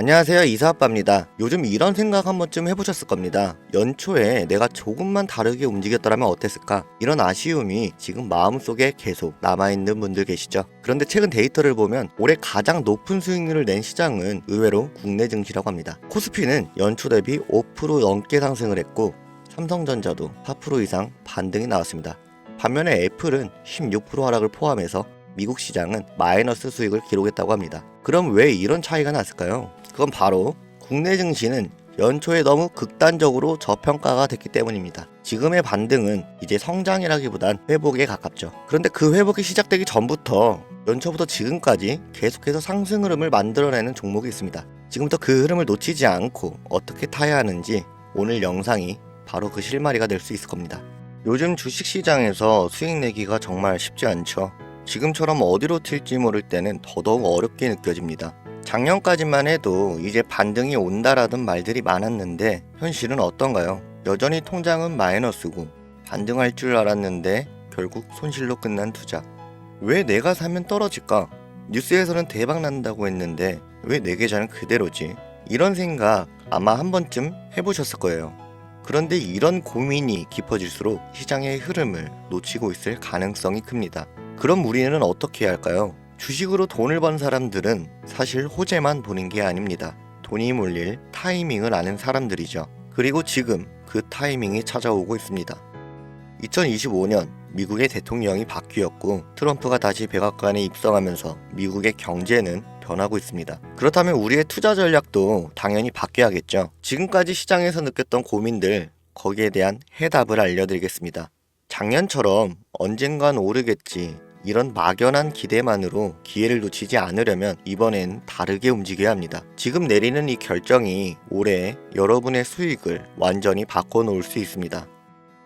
안녕하세요 이사아빠입니다. 요즘 이런 생각 한 번쯤 해보셨을 겁니다. 연초에 내가 조금만 다르게 움직였더라면 어땠을까? 이런 아쉬움이 지금 마음속에 계속 남아있는 분들 계시죠? 그런데 최근 데이터를 보면 올해 가장 높은 수익률을 낸 시장은 의외로 국내 증시라고 합니다. 코스피는 연초 대비 5% 넘게 상승을 했고 삼성전자도 4% 이상 반등이 나왔습니다. 반면에 애플은 16% 하락을 포함해서 미국 시장은 마이너스 수익을 기록했다고 합니다. 그럼 왜 이런 차이가 났을까요? 그건 바로 국내 증시는 연초에 너무 극단적으로 저평가가 됐기 때문입니다. 지금의 반등은 이제 성장이라기보단 회복에 가깝죠. 그런데 그 회복이 시작되기 전부터 연초부터 지금까지 계속해서 상승 흐름을 만들어내는 종목이 있습니다. 지금부터 그 흐름을 놓치지 않고 어떻게 타야 하는지 오늘 영상이 바로 그 실마리가 될 수 있을 겁니다. 요즘 주식시장에서 수익 내기가 정말 쉽지 않죠. 지금처럼 어디로 튈지 모를 때는 더더욱 어렵게 느껴집니다. 작년까지만 해도 이제 반등이 온다라던 말들이 많았는데 현실은 어떤가요? 여전히 통장은 마이너스고 반등할 줄 알았는데 결국 손실로 끝난 투자. 왜 내가 사면 떨어질까? 뉴스에서는 대박 난다고 했는데 왜 내 계좌는 그대로지? 이런 생각 아마 한 번쯤 해보셨을 거예요. 그런데 이런 고민이 깊어질수록 시장의 흐름을 놓치고 있을 가능성이 큽니다. 그럼 우리는 어떻게 해야 할까요? 주식으로 돈을 번 사람들은 사실 호재만 보는 게 아닙니다. 돈이 몰릴 타이밍을 아는 사람들이죠. 그리고 지금 그 타이밍이 찾아오고 있습니다. 2025년 미국의 대통령이 바뀌었고 트럼프가 다시 백악관에 입성하면서 미국의 경제는 변하고 있습니다. 그렇다면 우리의 투자 전략도 당연히 바뀌어야겠죠. 지금까지 시장에서 느꼈던 고민들 거기에 대한 해답을 알려드리겠습니다. 작년처럼 언젠간 오르겠지 이런 막연한 기대만으로 기회를 놓치지 않으려면 이번엔 다르게 움직여야 합니다. 지금 내리는 이 결정이 올해 여러분의 수익을 완전히 바꿔놓을 수 있습니다.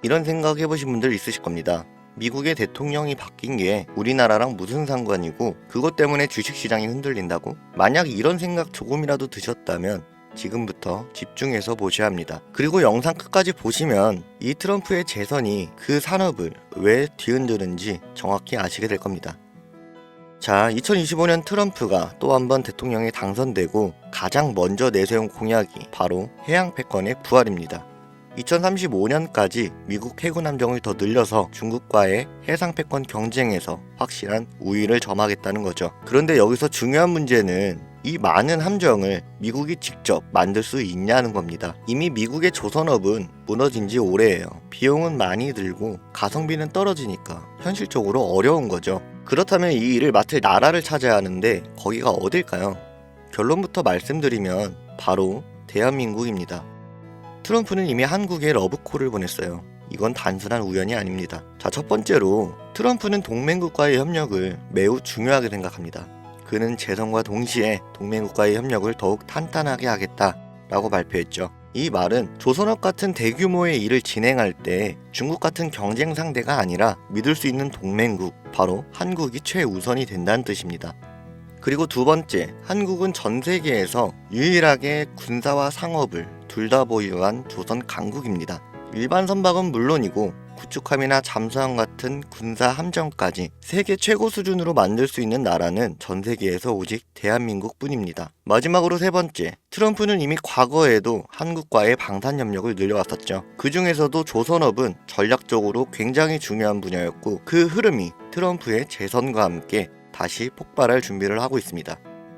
이런 생각 해보신 분들 있으실 겁니다. 미국의 대통령이 바뀐 게 우리나라랑 무슨 상관이고 그것 때문에 주식시장이 흔들린다고? 만약 이런 생각 조금이라도 드셨다면 지금부터 집중해서 보셔야 합니다. 그리고 영상 끝까지 보시면 이 트럼프의 재선이 그 산업을 왜 뒤흔드는지 정확히 아시게 될 겁니다. 자, 2025년 트럼프가 또 한 번 대통령에 당선되고 가장 먼저 내세운 공약이 바로 해양 패권의 부활입니다. 2035년까지 미국 해군 함정을 더 늘려서 중국과의 해상 패권 경쟁에서 확실한 우위를 점하겠다는 거죠. 그런데 여기서 중요한 문제는 이 많은 함정을 미국이 직접 만들 수 있냐는 겁니다. 이미 미국의 조선업은 무너진 지 오래예요. 비용은 많이 들고 가성비는 떨어지니까 현실적으로 어려운 거죠. 그렇다면 이 일을 맡을 나라를 찾아야 하는데 거기가 어딜까요? 결론부터 말씀드리면 바로 대한민국입니다. 트럼프는 이미 한국에 러브콜을 보냈어요. 이건 단순한 우연이 아닙니다. 자, 첫 번째로 트럼프는 동맹국과의 협력을 매우 중요하게 생각합니다. 그는 재선과 동시에 동맹국과의 협력을 더욱 탄탄하게 하겠다라고 발표했죠. 이 말은 조선업 같은 대규모의 일을 진행할 때 중국 같은 경쟁 상대가 아니라 믿을 수 있는 동맹국, 바로 한국이 최우선이 된다는 뜻입니다. 그리고 두 번째, 한국은 전 세계에서 유일하게 군사와 상업을 둘 다 보유한 조선 강국입니다. 일반 선박은 물론이고 구축함이나 잠수함 같은 군사 함정까지 세계 최고 수준으로 만들 수 있는 나라는 전 세계에서 오직 대한민국 뿐입니다. 마지막으로 세 번째, 트럼프는 이미 과거에도 한국과의 방산 협력을 늘려왔었죠. 그 중에서도 조선업은 전략적으로 굉장히 중요한 분야였고 그 흐름이 트럼프의 재선과 함께 다시 폭발할 준비를 하고 있습니다.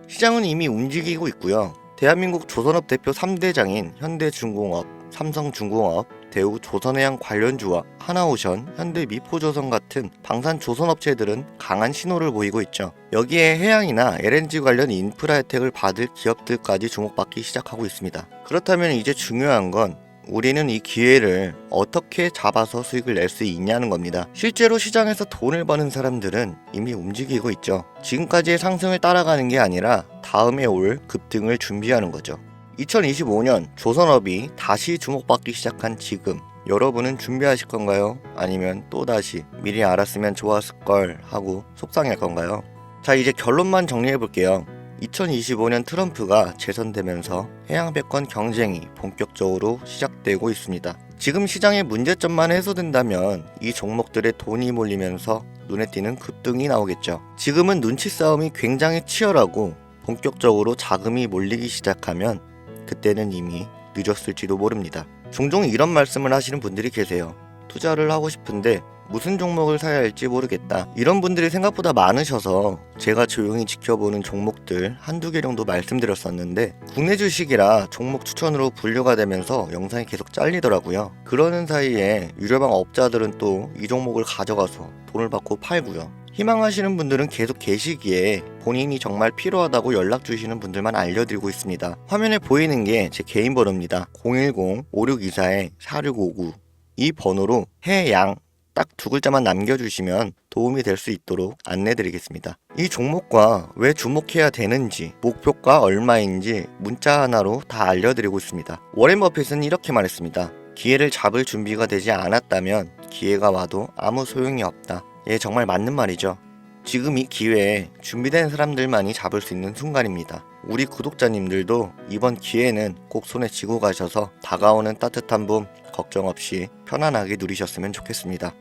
시장은 이미 움직이고 있고요. 대한민국 조선업 대표 3대장인 현대중공업, 삼성중공업, 대우 조선해양 관련주와 하나오션, 현대 미포조선 같은 방산 조선업체들은 강한 신호를 보이고 있죠. 여기에 해양이나 LNG 관련 인프라 혜택을 받을 기업들까지 주목받기 시작하고 있습니다. 그렇다면 이제 중요한 건 우리는 이 기회를 어떻게 잡아서 수익을 낼 수 있냐는 겁니다. 실제로 시장에서 돈을 버는 사람들은 이미 움직이고 있죠. 지금까지의 상승을 따라가는 게 아니라 다음에 올 급등을 준비하는 거죠. 2025년 조선업이 다시 주목받기 시작한 지금 여러분은 준비하실 건가요? 아니면 또다시 미리 알았으면 좋았을 걸 하고 속상할 건가요? 자 이제 결론만 정리해 볼게요. 2025년 트럼프가 재선되면서 해양 패권 경쟁이 본격적으로 시작되고 있습니다. 지금 시장의 문제점만 해소된다면 이 종목들의 돈이 몰리면서 눈에 띄는 급등이 나오겠죠. 지금은 눈치 싸움이 굉장히 치열하고 본격적으로 자금이 몰리기 시작하면 그때는 이미 늦었을지도 모릅니다. 종종 이런 말씀을 하시는 분들이 계세요. 투자를 하고 싶은데 무슨 종목을 사야 할지 모르겠다. 이런 분들이 생각보다 많으셔서 제가 조용히 지켜보는 종목들 한두 개 정도 말씀드렸었는데 국내 주식이라 종목 추천으로 분류가 되면서 영상이 계속 잘리더라고요. 그러는 사이에 유료방 업자들은 또 이 종목을 가져가서 돈을 받고 팔고요. 희망하시는 분들은 계속 계시기에 본인이 정말 필요하다고 연락 주시는 분들만 알려드리고 있습니다. 화면에 보이는 게 제 개인 번호입니다. 010-5624-4659 이 번호로 해양 딱 두 글자만 남겨주시면 도움이 될 수 있도록 안내드리겠습니다. 이 종목과 왜 주목해야 되는지, 목표가 얼마인지 문자 하나로 다 알려드리고 있습니다. 워렌 버핏은 이렇게 말했습니다. 기회를 잡을 준비가 되지 않았다면 기회가 와도 아무 소용이 없다. 예, 정말 맞는 말이죠. 지금 이 기회에 준비된 사람들만이 잡을 수 있는 순간입니다. 우리 구독자님들도 이번 기회는 꼭 손에 쥐고 가셔서 다가오는 따뜻한 봄 걱정 없이 편안하게 누리셨으면 좋겠습니다.